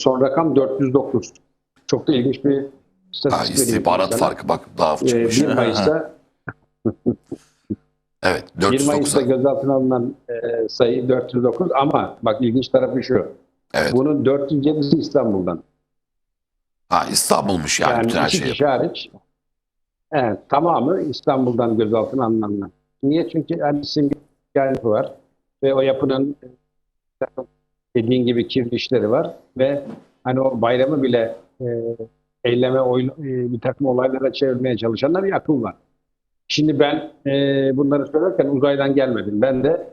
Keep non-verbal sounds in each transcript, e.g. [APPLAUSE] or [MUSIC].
son rakam 409. Çok da ilginç bir Ha, istatistik. vereyim istihbarat farkı bak daha Ee, çıkmış. 1 Mayıs'ta [LAUGHS] evet 1 409. Mayıs'ta gözaltına alınan e, sayı 409 ama bak ilginç tarafı şu. Evet. Bunun 407'si İstanbul'dan. Ha İstanbul'muş yani, Yani bütün her şey. kişi hariç evet, tamamı İstanbul'dan gözaltına alınanlar. Niye? Çünkü hani simge var ve o yapının dediğin gibi kirli işleri var ve hani o bayramı bile e, eyleme, oy, e, bir takım olaylara çevirmeye çalışanlar bir akıl var. Şimdi ben e, bunları söylerken uzaydan gelmedim. Ben de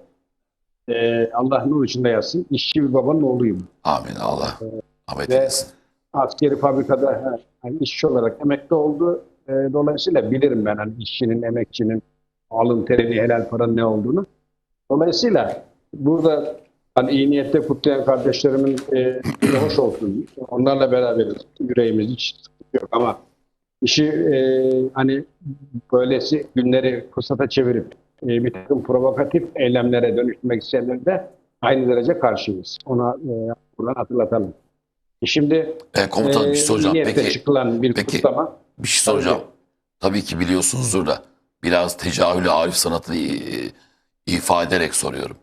e, Allah nur içinde yazsın. işçi bir babanın oğluyum. Amin Allah. Ahmet Ve- eylesin. askeri fabrikada ha, hani işçi olarak emekli oldu. E, dolayısıyla bilirim ben hani işçinin, emekçinin alın terini, helal paranın ne olduğunu. Dolayısıyla burada hani iyi niyette kutlayan kardeşlerimin e, [CLEARS THROAT] hoş olsun. Onlarla beraberiz. Yüreğimiz hiç yok ama işi e, hani böylesi günleri fırsata çevirip e, bir takım provokatif eylemlere dönüştürmek isteyenlere de aynı derece karşıyız. Ona e, buradan hatırlatalım. Şimdi E, komutanım bir şey ee, soracağım. niyette Peki çıkılan bir peki- kutlama. bir şey soracağım. Tabii ki biliyorsunuzdur da biraz tecahülü arif sanatını i- ifade ederek soruyorum.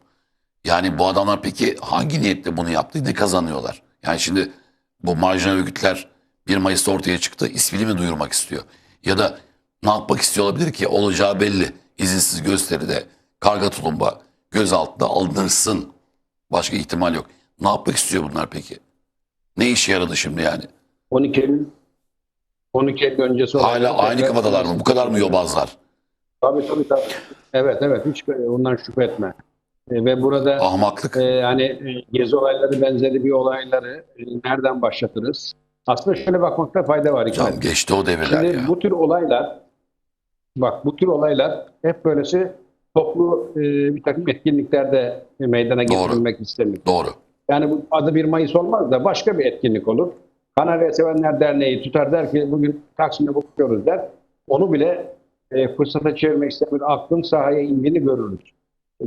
Yani bu adamlar peki hangi niyetle bunu yaptı? Ne kazanıyorlar? Yani şimdi bu marjinal örgütler 1 Mayıs'ta ortaya çıktı. ismini mi duyurmak istiyor? Ya da ne yapmak istiyor olabilir ki? Olacağı belli. İzinsiz gösteride karga tulumba gözaltına alınırsın. Başka ihtimal yok. Ne yapmak istiyor bunlar peki? Ne işe yaradı şimdi yani? 12 Eylül 12 Eylül öncesi Hala aynı kafadalar mı? Bu kadar mı yobazlar? Tabii tabii tabii. Evet evet hiç ondan şüphe etme. E, ve burada Ahmaklık. e, hani gezi olayları benzeri bir olayları e, nereden başlatırız? Aslında şöyle bakmakta fayda var. Hikmet. geçti o devirler Şimdi ya. bu tür olaylar bak bu tür olaylar hep böylesi toplu e, bir takım etkinliklerde meydana getirilmek istenir. Doğru. Yani bu adı 1 Mayıs olmaz da başka bir etkinlik olur. Kanarya Sevenler Derneği tutar der ki bugün Taksim'de buluşuyoruz der. Onu bile e, fırsata çevirmek isteyen aklın sahaya indiğini görürüz.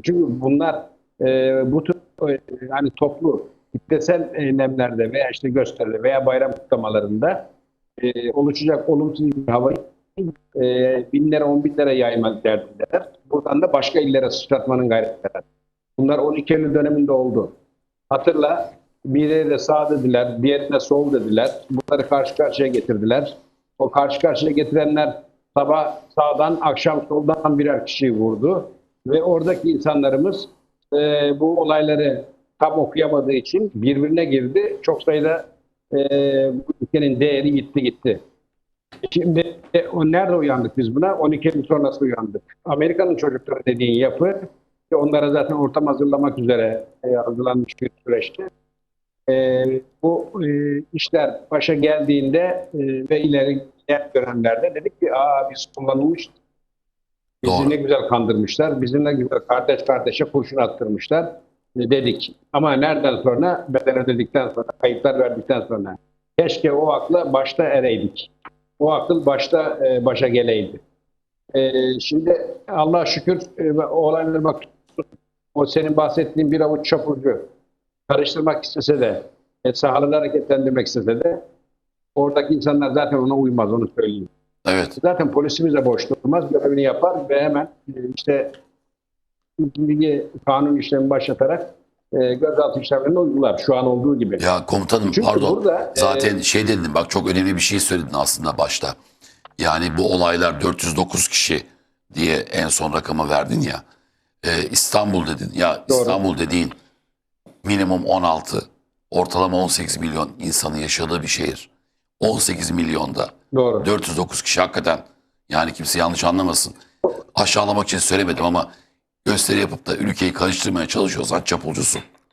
Çünkü bunlar e, bu tür e, yani toplu kitlesel eylemlerde veya işte gösteride veya bayram kutlamalarında e, oluşacak olumsuz bir havayı e, binlere on binlere yaymak derdindeler. Buradan da başka illere sıçratmanın gayretindeler. Bunlar 12 Eylül döneminde oldu. Hatırla birine sağ dediler, diğerine sol dediler. Bunları karşı karşıya getirdiler. O karşı karşıya getirenler sabah sağdan, akşam soldan birer kişiyi vurdu. Ve oradaki insanlarımız e, bu olayları tam okuyamadığı için birbirine girdi. Çok sayıda e, bu ülkenin değeri gitti gitti. Şimdi e, o nerede uyandık biz buna? 12 Eylül sonrası uyandık. Amerika'nın çocukları dediğin yapı onlara zaten ortam hazırlamak üzere e, hazırlanmış bir süreçti. E, bu e, işler başa geldiğinde e, ve ileri dönemlerde dedik ki aa biz kullanılmış bizi Doğru. ne güzel kandırmışlar, bizi ne güzel kardeş kardeşe kurşun attırmışlar dedik. Ama nereden sonra bedel ödedikten sonra, kayıplar verdikten sonra keşke o akla başta ereydik. O akıl başta e, başa geleydi. E, şimdi Allah şükür e, olaylara bak o senin bahsettiğin bir avuç çapulcu karıştırmak istese de e, sahaları hareketlendirmek istese de oradaki insanlar zaten ona uymaz onu söyleyeyim. Evet. Zaten polisimiz de boş durmaz, görevini yapar ve hemen e, işte bilgi kanun işlemi başlatarak e, gözaltı işlemlerini uygular şu an olduğu gibi. Ya komutanım Çünkü pardon. burada, e, Zaten şey dedin bak çok önemli bir şey söyledin aslında başta. Yani bu olaylar 409 kişi diye en son rakamı verdin ya. Ee, İstanbul dedin. Ya Doğru. İstanbul dediğin minimum 16, ortalama 18 milyon insanın yaşadığı bir şehir. 18 milyonda Doğru. 409 kişi hakikaten yani kimse yanlış anlamasın. Aşağılamak için söylemedim ama gösteri yapıp da ülkeyi karıştırmaya çalışıyorsan çapulcusun.